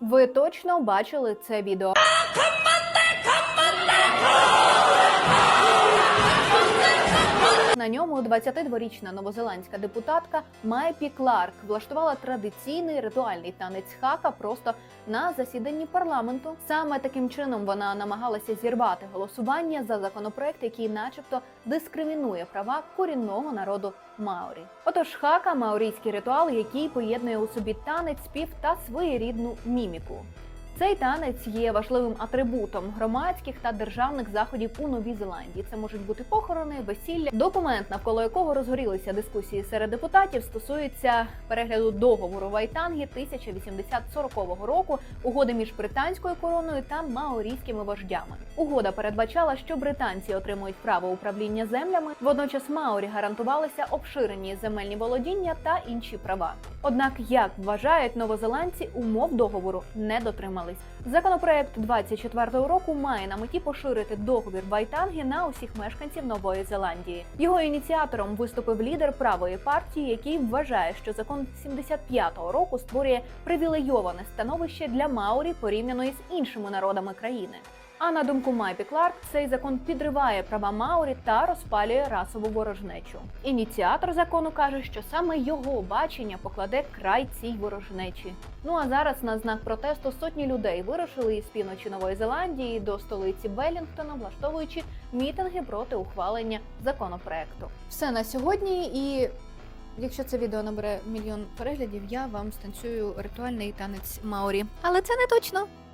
Ви точно бачили це відео. Ньому 22-річна новозеландська депутатка Майпі Кларк влаштувала традиційний ритуальний танець хака просто на засіданні парламенту. Саме таким чином вона намагалася зірвати голосування за законопроект, який, начебто, дискримінує права корінного народу Маорі. Отож, хака маорійський ритуал, який поєднує у собі танець, спів та своєрідну міміку. Цей танець є важливим атрибутом громадських та державних заходів у Новій Зеландії. Це можуть бути похорони, весілля. Документ, навколо якого розгорілися дискусії серед депутатів, стосується перегляду договору Вайтангі 1840 року, угоди між британською короною та маорійськими вождями. Угода передбачала, що британці отримують право управління землями. Водночас Маорі гарантувалися обширені земельні володіння та інші права. Однак, як вважають новозеландці, умов договору не дотримались. Законопроект 24-го року має на меті поширити договір Байтанги на усіх мешканців Нової Зеландії. Його ініціатором виступив лідер правої партії, який вважає, що закон 75-го року створює привілейоване становище для Маорі порівняно із іншими народами країни. А на думку Майпі Кларк, цей закон підриває права Маорі та розпалює расову ворожнечу. Ініціатор закону каже, що саме його бачення покладе край цій ворожнечі. Ну а зараз на знак протесту сотні людей вирушили із півночі Нової Зеландії до столиці Велінгтона, влаштовуючи мітинги проти ухвалення законопроекту. Все на сьогодні і. Якщо це відео набере мільйон переглядів, я вам станцюю ритуальний танець Маорі. Але це не точно.